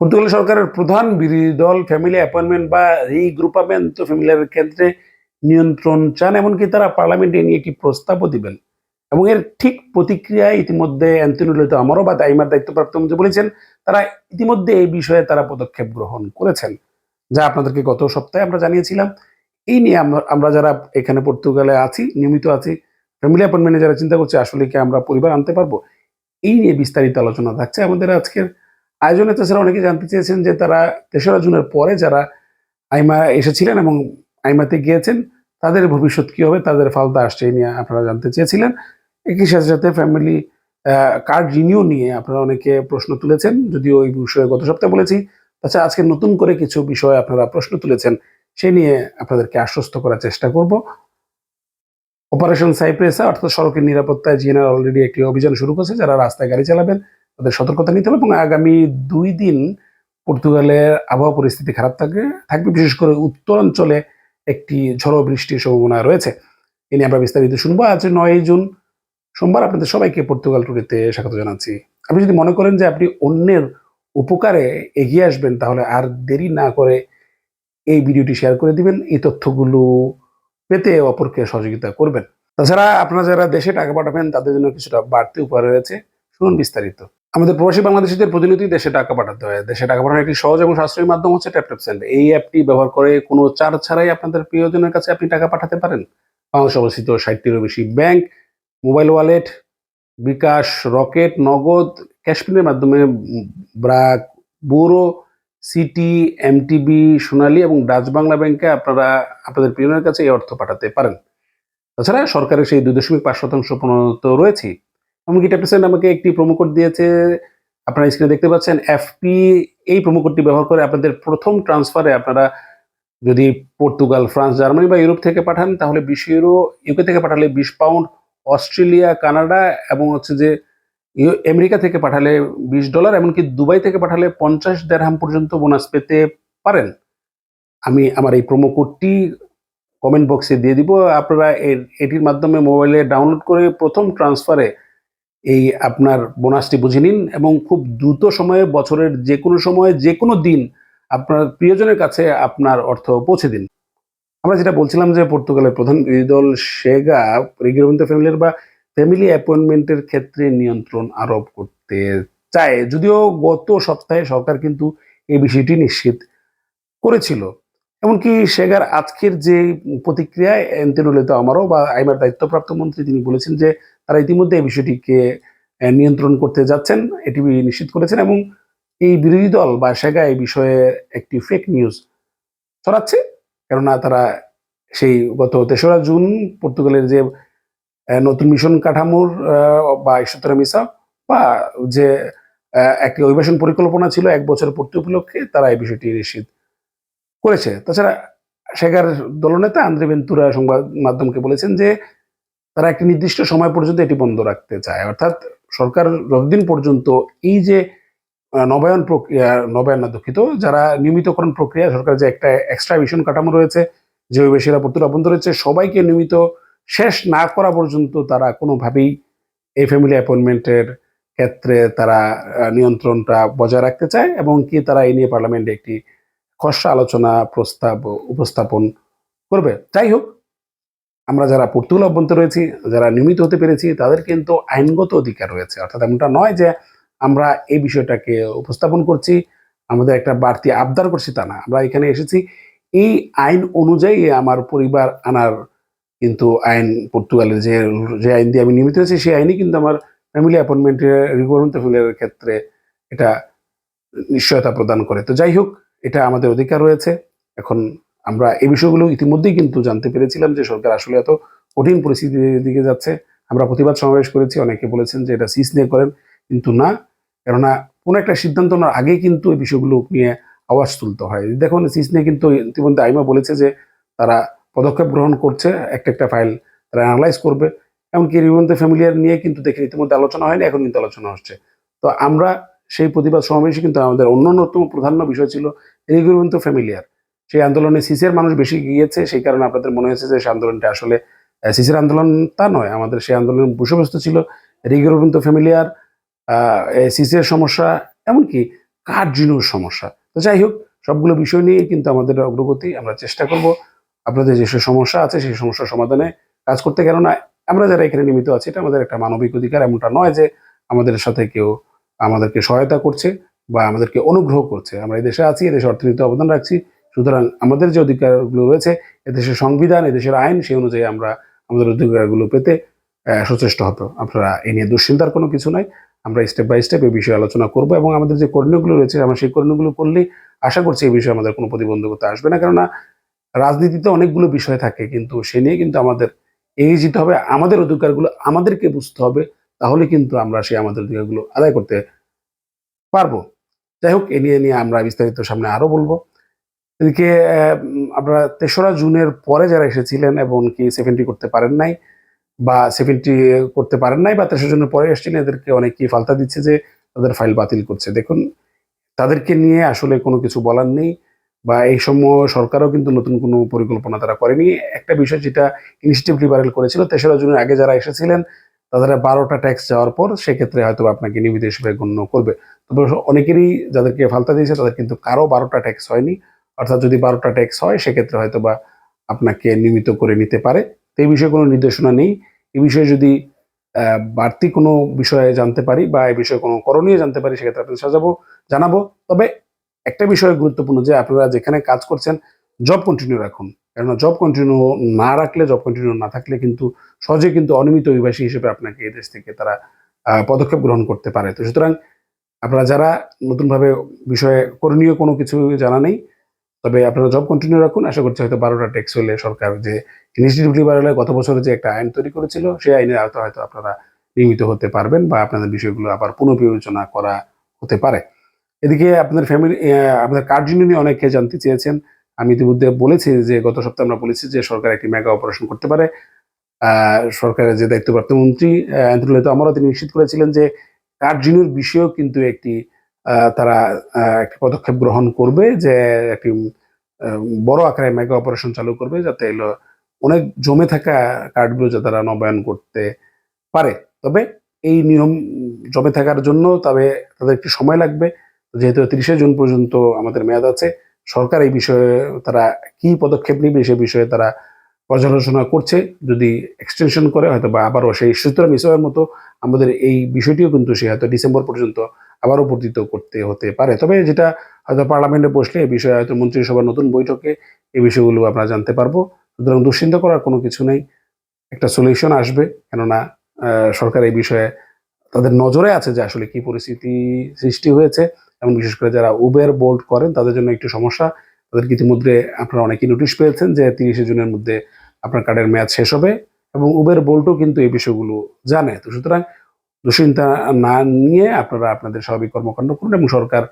Portugal সরকারের প্রধান বিরোধী দল ফ্যামিলি অ্যাপয়েন্টমেন্ট বা রিগ্রুপামেন্ট ফ্যামিলিয়ার ক্ষেত্রে নিয়ন্ত্রণ চান, এমনকি তারা পার্লামেন্টে নিয়ে একটি প্রস্তাবও দিবেন। এবং এর ঠিক প্রতিক্রিয়ায় ইতিমধ্যে অ্যান্টনি ললিত আমারও বা দাইমার দায়িত্বপ্রাপ্ত মন্ত্রী বলেছেন, তারা ইতিমধ্যে এই বিষয়ে তারা পদক্ষেপ গ্রহণ করেছেন, যা আপনাদেরকে গত সপ্তাহে আমরা জানিয়েছিলাম। এই নিয়ে আমরা যারা এখানে পর্তুগালে আছি, নিয়মিত আছি ফ্যামিলি অ্যাপয়েন্টমেন্টে যারা চিন্তা করছে, আসলে কি আমরা পরিবার আনতে পারব? এই নিয়ে বিস্তারিত আলোচনা থাকছে আমাদের আজকের আয়োজনে তাছাড়া অনেকে জানতে চেয়েছেন যে তারা তেসরা জুনের পরে যারা আইমা এসেছিলেন এবং আইমাতে গিয়েছেন, তাদের ভবিষ্যৎ কি হবে? তাদের ফালতা আসছে এই নিয়ে আপনারা জানতে চেয়েছিলেন। একই সাথে সাথে ফ্যামিলি কার্ড রিনিউ নিয়ে আপনারা অনেকে প্রশ্ন তুলেছেন, যদিও এই বিষয়ে গত সপ্তাহে বলেছি। তাছাড়া আজকে নতুন করে কিছু বিষয়ে আপনারা প্রশ্ন তুলেছেন, সে নিয়ে আপনাদেরকে আশ্বস্ত করার চেষ্টা করব। অপারেশন সাইপ্রেসা অর্থাৎ সড়কের নিরাপত্তায় জিএনআর অলরেডি একটি অভিযান শুরু করেছে, যারা রাস্তায় গাড়ি চালাবেন। তাদের সতর্কতা নিতে হবে এবং আগামী দুই দিন পর্তুগালের আবহাওয়া পরিস্থিতি খারাপ থাকবে থাকবে বিশেষ করে উত্তরাঞ্চলে একটি ঝড়ো বৃষ্টির সম্ভাবনা রয়েছে। এ নিয়ে আমরা বিস্তারিত শুনব। আজ নয় জুন, সোমবার আপনাদের সবাইকে পর্তুগাল টুরিতে স্বাগত জানাচ্ছি। আপনি যদি মনে করেন যে আপনি অন্যের উপকারে এগিয়ে আসবেন, তাহলে আর দেরি না করে এই ভিডিওটি শেয়ার করে দিবেন। এই তথ্যগুলো পেতে অপরকে সহযোগিতা করবেন। তাছাড়া আপনারা যারা দেশে টাকা পাঠাবেন, তাদের জন্য কিছুটা বাড়তি উপহার রয়েছে। শুনুন বিস্তারিত। আমাদের প্রবাসী বাংলাদেশিদের প্রতিনিধি দেশে টাকা পাঠাতে হয়। দেশে টাকা পাঠানোর একটি সহজ এবং সাশ্রয়ী মাধ্যম হচ্ছে ট্যাপট্যাপ সেন্ড এই অ্যাপটি ব্যবহার করে কোনো চার্জ ছাড়াই আপনাদের প্রিয়জনের কাছে আপনি টাকা পাঠাতে পারেন। বাংলাদেশ অবস্থিত ষাটটিরও বেশি bank, mobile wallet, bKash, Rocket, Nagad ক্যাশপিনের মাধ্যমে BRAC Buro City, MTB, Sonali এবং ডাচ বাংলা ব্যাংকে আপনারা আপনাদের প্রিয়জনের কাছে এই অর্থ পাঠাতে পারেন। তাছাড়া সরকারের সেই দুই দশমিক পাঁচ শতাংশ প্রণত রয়েছে। এমনকি ট্যাপটেসেন্ট আমাকে একটি প্রোমো কোড দিয়েছে। আপনারা স্ক্রিনে দেখতে পাচ্ছেন এফপি এই প্রোমো কোডটি ব্যবহার করে আপনাদের প্রথম ট্রান্সফারে আপনারা যদি পর্তুগাল, ফ্রান্স, জার্মানি বা ইউরোপ থেকে পাঠান, তাহলে বিশ ইউরো ইউকে থেকে পাঠালে বিশ পাউন্ড অস্ট্রেলিয়া, কানাডা এবং হচ্ছে যে আমেরিকা থেকে পাঠালে বিশ ডলার এমনকি দুবাই থেকে পাঠালে পঞ্চাশ দেড়হাম পর্যন্ত বোনাস পেতে পারেন। আমি আমার এই প্রোমো কোডটি কমেন্ট বক্সে দিয়ে দিব। আপনারা এর, এটির মাধ্যমে মোবাইলে ডাউনলোড করে প্রথম ট্রান্সফারে এই আপনার বোনাসটি বুঝে নিন এবং খুব দ্রুত সময়ে বছরের যে কোনো সময়ে যে কোনো দিন আপনার প্রিয়জনের কাছে আপনার অর্থ পৌঁছে দিন। আমরা যেটা বলছিলাম যে পর্তুগালের প্রধান বিরোধী দল সেগা রিগিরবন্ত ফ্যামিলির বা ফ্যামিলি অ্যাপয়েন্টমেন্টের ক্ষেত্রে নিয়ন্ত্রণ আরোপ করতে চায়। যদিও গত সপ্তাহে সরকার কিন্তু এই বিষয়টি নিশ্চিত করেছিল। এমনকি সেগার আজকের যে প্রতিক্রিয়ায় এন্তেনুলিত আমারও বা আইমার দায়িত্বপ্রাপ্ত মন্ত্রী তিনি বলেছেন যে তারা ইতিমধ্যে এই বিষয়টিকে নিয়ন্ত্রণ করতে যাচ্ছেন, এটি নিশ্চিত করেছেন এবং এই বিরোধী দল বা সেগা এই বিষয়ে একটি ফেক নিউজ ছড়াচ্ছে। কেননা তারা সেই গত তেসরা জুন পর্তুগালের যে নতুন মিশন কাঠামোর বা ঈশ্বতরা মিসা বা যে একটি অভিবাসন পরিকল্পনা ছিল এক বছর পূর্তি উপলক্ষে, তারা এই বিষয়টি নিশ্চিত করেছে। তাছাড়া সেগার দলনেতা আন্দ্রে বেন্তুরা সংবাদ মাধ্যমকে বলেছেন যে, তারা একটি নির্দিষ্ট সময় পর্যন্ত এটি বন্ধ রাখতে চায়। অর্থাৎ সরকার যতদিন পর্যন্ত এই যে নবায়ন প্রক্রিয়া, নবায়ন না দুঃখিত, যারা নিয়মিতকরণ প্রক্রিয়া, সরকার যে একটা এক্সট্রা মিশন কাঠামো রয়েছে, যে অভিবাসীরা পর্তুরা বন্ধ রয়েছে, সবাইকে নিয়মিত শেষ না করা পর্যন্ত তারা কোনোভাবেই এই ফ্যামিলি অ্যাপয়েন্টমেন্টের ক্ষেত্রে তারা নিয়ন্ত্রণটা বজায় রাখতে চায় এবং কি তারা এই নিয়ে পার্লামেন্টে একটি খসড়া আলোচনা, প্রস্তাব উপস্থাপন করবে। যাই হোক, আমরা যারা পর্তুগাল অভ্যন্তর রয়েছি, যারা নিয়মিত হতে পেরেছি, তাদের কিন্তু আইনগত অধিকার রয়েছে। অর্থাৎ এমনটা নয় যে আমরা এই বিষয়টাকে উপস্থাপন করছি, আমাদের একটা বাড়তি আবদার করছি তা না। আমরা এখানে এসেছি, এই আইন অনুযায়ী আমার পরিবার আনার কিন্তু আইন পর্তুগালের যে যে আইন দিয়ে আমি নিয়মিত হয়েছি সেই আইনই কিন্তু আমার ফ্যামিলি অ্যাপয়েন্টমেন্টের রিকোয়ারমেন্ট ফ্যামিলির ক্ষেত্রে এটা নিশ্চয়তা প্রদান করে। তো যাই হোক এটা আমাদের অধিকার রয়েছে। এখন আমরা এই বিষয়গুলো ইতিমধ্যেই কিন্তু জানতে পেরেছিলাম যে সরকার আসলে এত কঠিন পরিস্থিতির দিকে যাচ্ছে। আমরা প্রতিবাদ সমাবেশ করেছি, অনেকে বলেছেন যে এটা সিস নিয়ে করেন, কিন্তু না। কেননা কোনো একটা সিদ্ধান্ত নেওয়ার আগেই কিন্তু এই বিষয়গুলো নিয়ে আওয়াজ তুলতে হয়। দেখুন সিস নিয়ে কিন্তু ইতিমধ্যে আইমা বলেছে যে তারা পদক্ষেপ গ্রহণ করছে, একটা একটা ফাইল তারা অ্যানালাইজ করবে। এমনকি রিবন্ত ফ্যামিলিয়ার নিয়ে কিন্তু দেখে ইতিমধ্যে আলোচনা হয়নি, এখন কিন্তু আলোচনা হচ্ছে। তো আমরা সেই প্রতিবাদ সমাবেশে কিন্তু আমাদের অন্য অন্যতম প্রধান্য বিষয় ছিল রিগুরন্ত ফ্যামিলিয়ার সেই আন্দোলনে সিসের মানুষ বেশি গিয়েছে, সেই কারণে আপনাদের মনে হয়েছে যে সেই আন্দোলনটা আসলে সিসের আন্দোলন তা নয়, আমাদের সেই আন্দোলনের বিষয়বস্তু ছিল রিগুরন্ত ফ্যামিলিয়ার সিসের সমস্যা, এমনকি কার্যনীয় সমস্যা। তো যাই হোক, সবগুলো বিষয় নিয়ে কিন্তু আমাদের অগ্রগতি আমরা চেষ্টা করব আপনাদের যেসব সমস্যা আছে, সেই সমস্যার সমাধানে কাজ করতে। কেননা আমরা যারা এখানে নিমিত আছি, এটা আমাদের একটা মানবিক অধিকার, এমনটা নয় যে আমাদের সাথে কেউ আমাদেরকে সহায়তা করছে বা আমাদেরকে অনুগ্রহ করছে। আমরা এদেশে আছি এদেশে অর্থনীতি অবদান রাখছি। সুতরাং আমাদের যে অধিকারগুলো রয়েছে, এদেশের সংবিধান, এদেশের আইন, সেই অনুযায়ী আমরা আমাদের অধিকারগুলো পেতে সচেষ্ট হতো। আপনারা এ নিয়ে দুশ্চিন্তার কোনো কিছু নাই। আমরা স্টেপ বাই স্টেপ এই বিষয়ে আলোচনা করব এবং আমাদের যে করণীয়গুলো রয়েছে, আমরা সেই করণীয়গুলো করলেই আশা করছি এই বিষয়ে আমাদের কোনো প্রতিবন্ধকতা আসবে না। কেননা রাজনীতিতে অনেকগুলো বিষয় থাকে, কিন্তু সে নিয়ে কিন্তু আমাদের এগিয়ে যেতে হবে। আমাদের অধিকারগুলো আমাদেরকে বুঝতে হবে। তাহলে কিন্তু আমরা সেই আমাদের অধিকারগুলো আদায় করতে পারব। যাই হোক, এ নিয়ে নিয়ে আমরা বিস্তারিত সামনে আরও বলব। এদিকে আপনারা তেসরা জুনের পরে যারা এসেছিলেন এবং কি সেভেন্টি করতে পারেন নাই বা সেভেন্টি করতে পারেন নাই বা তেসরা জুনের পরে এসেছিলেন, এদেরকে অনেকেই ফালতা দিচ্ছে যে তাদের ফাইল বাতিল করছে। দেখুন, তাদেরকে নিয়ে আসলে কোনো কিছু বলার নেই বা এই সময় সরকারও কিন্তু নতুন কোনো পরিকল্পনা তারা করেনি। একটা বিষয় যেটা ইনিশিয়েটিভ লিবারেল করেছিল, তেসরা জুনের আগে যারা এসেছিলেন তাদের বারোটা ট্যাক্স যাওয়ার পর সেক্ষেত্রে হয়তো আপনাকে নিয়মিত হিসেবে গণ্য করবে। তবে অনেকেরই যাদেরকে ফালতা দিয়েছে, তাদের কিন্তু কারও বারোটা ট্যাক্স হয়নি। অর্থাৎ যদি বারোটা ট্যাক্স হয়, সেক্ষেত্রে হয়তো বা আপনাকে নিয়মিত করে নিতে পারে। তো এই বিষয়ে কোনো নির্দেশনা নেই। এই বিষয়ে যদি বাড়তি কোনো বিষয়ে জানতে পারি বা এই বিষয়ে কোনো করণীয় জানতে পারি, সেক্ষেত্রে আপনাদের সাজাবো, জানাব। তবে একটা বিষয় গুরুত্বপূর্ণ যে আপনারা যেখানে কাজ করছেন জব কন্টিনিউ রাখুন। কেননা জব কন্টিনিউ না রাখলে জব কন্টিনিউ না থাকলে কিন্তু সহজে কিন্তু অনিয়মিত অভিবাসী হিসেবে আপনাকে এই দেশ থেকে তারা পদক্ষেপ গ্রহণ করতে পারে। তো সুতরাং আপনারা যারা নতুনভাবে বিষয়ে করণীয় কোনো কিছু জানা নেই, তবে আপনারা জব কন্টিনিউ রাখুন। আশা করছি হয়তো বারোটা ট্যাক্স হলে সরকার যে ইনিশিয়েটিভ লিবারেলে গত বছরে যে একটা আইন তৈরি করেছিল, সেই আইনের আওতায় হয়তো আপনারা নিয়মিত হতে পারবেন বা আপনাদের বিষয়গুলো আবার পুনঃবিবেচনা করা হতে পারে। এদিকে আপনার ফ্যামিলি আপনার কার্যনীয় নিয়ে অনেকে জানতে চেয়েছেন। আমি ইতিমধ্যে বলেছি যে গত সপ্তাহে আমরা বলেছি যে সরকার একটি মেগা অপারেশন করতে পারে। সরকারের যে দায়িত্বপ্রাপ্ত মন্ত্রী আন্তর্জাতিক আমারও তিনি নিশ্চিত করেছিলেন যে কার্যনীয় বিষয়েও কিন্তু একটি তারা একটি পদক্ষেপ গ্রহণ করবে যে একটি বড় আকারে মেগা অপারেশন চালু করবে যাতে এলো, অনেক জমে থাকা কার্ডগুলো যাতে তারা নবায়ন করতে পারে। তবে এই নিয়ম জমে থাকার জন্য তবে তাদের একটু সময় লাগবে। যেহেতু তিরিশে জুন পর্যন্ত আমাদের মেয়াদ আছে সরকার এই বিষয়ে তারা কি পদক্ষেপ নেবে সে বিষয়ে তারা পর্যালোচনা করছে। যদি এক্সটেনশন করে হয়তো বা আবারও সেই সূত্র মিসয়ের মতো আমাদের এই বিষয়টিও কিন্তু সে হয়তো ডিসেম্বর পর্যন্ত আবারও বর্ধিত করতে হতে পারে। তবে যেটা হয়তো পার্লামেন্টে বসলে এই বিষয়ে হয়তো মন্ত্রিসভার নতুন বৈঠকে এই বিষয়গুলো আমরা জানতে পারব। সুতরাং দুশ্চিন্তা করার কোনো কিছু নেই। একটা সলিউশন আসবে। কেননা সরকার এই বিষয়ে তাদের নজরে আছে যে আসলে কি পরিস্থিতি সৃষ্টি হয়েছে। এবং বিশেষ করে যারা উবের বোল্ট করেন, তাদের জন্য একটু সমস্যা। তাদেরকে ইতিমধ্যে আপনারা অনেকেই নোটিশ পেয়েছেন যে তিরিশে জুনের মধ্যে আপনার কার্ডের মেয়াদ শেষ হবে এবং উবের বোল্টও কিন্তু এই বিষয়গুলো জানে। তো সুতরাং দুশ্চিন্তা না নিয়ে আপনারা আপনাদের স্বাভাবিক কর্মকাণ্ড করুন এবং সরকার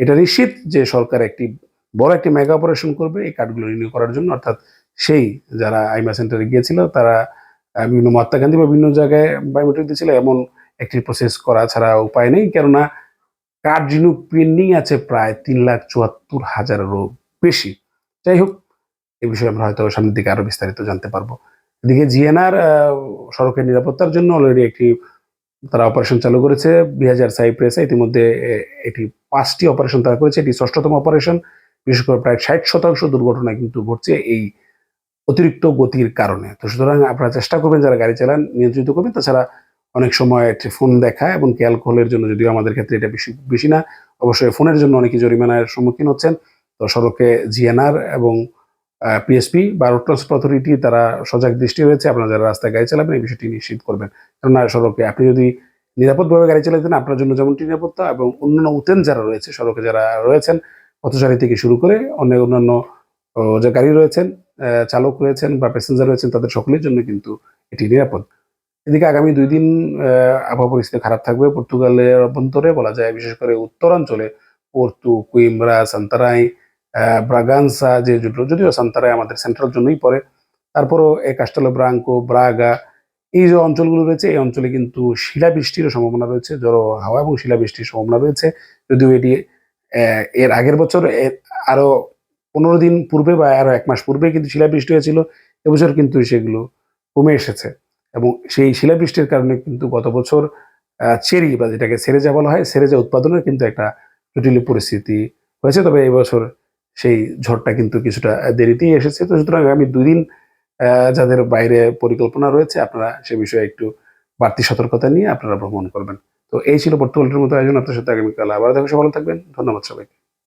এটা নিশ্চিত যে সরকার একটি বড় একটি মেগা অপারেশন করবে, এই কার্ডগুলো রিনিউ করার জন্য। অর্থাৎ সেই যারা আইমা সেন্টারে গিয়েছিল, তারা বিভিন্ন মহাত্মা গান্ধী বা বিভিন্ন জায়গায় বায়োমেট্রিক দিয়েছিল, এমন একটি প্রসেস করা ছাড়া উপায় নেই। কেননা রিনিউ পেন্ডিং আছে প্রায় তিন লাখ চুয়াত্তর হাজারেরও বেশি। যাই হোক, এ বিষয়ে আমরা হয়তো সামনের দিকে আরও বিস্তারিত জানতে পারব। এদিকে জিএনআর সড়কের নিরাপত্তার জন্য অলরেডি একটি, তারা অপারেশন চালু করেছে বিহাজার সাইপ্রেসে। ইতিমধ্যে এটি পাঁচটি অপারেশন তারা করেছে। এটি ষষ্ঠতম অপারেশন বিশেষ করে প্রায় ষাট শতাংশ দুর্ঘটনা কিন্তু ঘটছে এই অতিরিক্ত গতির কারণে। তো সুতরাং আপনারা চেষ্টা করবেন, যারা গাড়ি চালান, নিয়ন্ত্রিত করবেন। তাছাড়া অনেক সময় ফোন দেখা এবং অ্যালকোহলের জন্য যদিও আমাদের ক্ষেত্রে এটা বেশি বেশি না, অবশ্যই ফোনের জন্য অনেকে জরিমানার সম্মুখীন হচ্ছেন। তো সড়কে জিএনআর এবং পিএসপি বা রোড ট্রান্সপোর্ট অথরিটি তারা সজাগ দৃষ্টি রয়েছে। আপনারা যারা রাস্তায় গাড়ি চালাবেন এই বিষয়টি নিশ্চিত করবেন। কেননা সড়কে আপনি যদি নিরাপদভাবে গাড়ি চালাতেন আপনার জন্য যেমনটি নিরাপত্তা এবং অন্যান্য উতেন যারা রয়েছে, সড়কে যারা রয়েছেন, পথচারী থেকে শুরু করে অনেক অন্যান্য যে গাড়ি রয়েছেন চালক রয়েছেন বা প্যাসেঞ্জার রয়েছেন, তাদের সকলের জন্য কিন্তু এটি নিরাপদ। এদিকে আগামী দুই দিন আবহাওয়া পরিস্থিতি খারাপ থাকবে। পর্তুগালের অভ্যন্তরে বলা যায়, বিশেষ করে উত্তরাঞ্চলে পোর্তু, কুইমব্রা, সান্তারাই ব্রাগানসা, যে যদিও- যদিও সান্তারাই আমাদের সেন্ট্রাল জন্যই পড়ে। তারপরও এই কাস্টালো ব্রাঙ্কো ব্রাগা এই যে অঞ্চলগুলো রয়েছে, এই অঞ্চলে কিন্তু শিলাবৃষ্টিরও সম্ভাবনা রয়েছে, জড়ো হাওয়া এবং শিলাবৃষ্টির সম্ভাবনা রয়েছে। যদিও এটি এর আগের বছর আরও পনেরো দিন পূর্বে বা আরও এক মাস পূর্বে কিন্তু শিলাবৃষ্টি হয়েছিল, এবছর কিন্তু সেগুলো কমে এসেছে। এবং সেই শিলাবৃষ্টির কারণে কিন্তু গত বছর চেরি বা যেটাকে সেরেজা বলা হয়, সেরেজা উৎপাদনের কিন্তু একটা জটিল পরিস্থিতি হয়েছে। তবে এবছর সেই ঝড়টা কিন্তু কিছুটা দেরিতেই এসেছে। তো সুতরাং আগামী দুই দিন যাদের বাইরে পরিকল্পনা রয়েছে, আপনারা সে বিষয়ে একটু বাড়তি সতর্কতা নিয়ে আপনারা ভ্রমণ করবেন। তো এই ছিল বর্তমানের মতো আয়োজন। আপনার সাথে আগামীকাল আবার দেখা ভালো থাকবেন। ধন্যবাদ সবাইকে।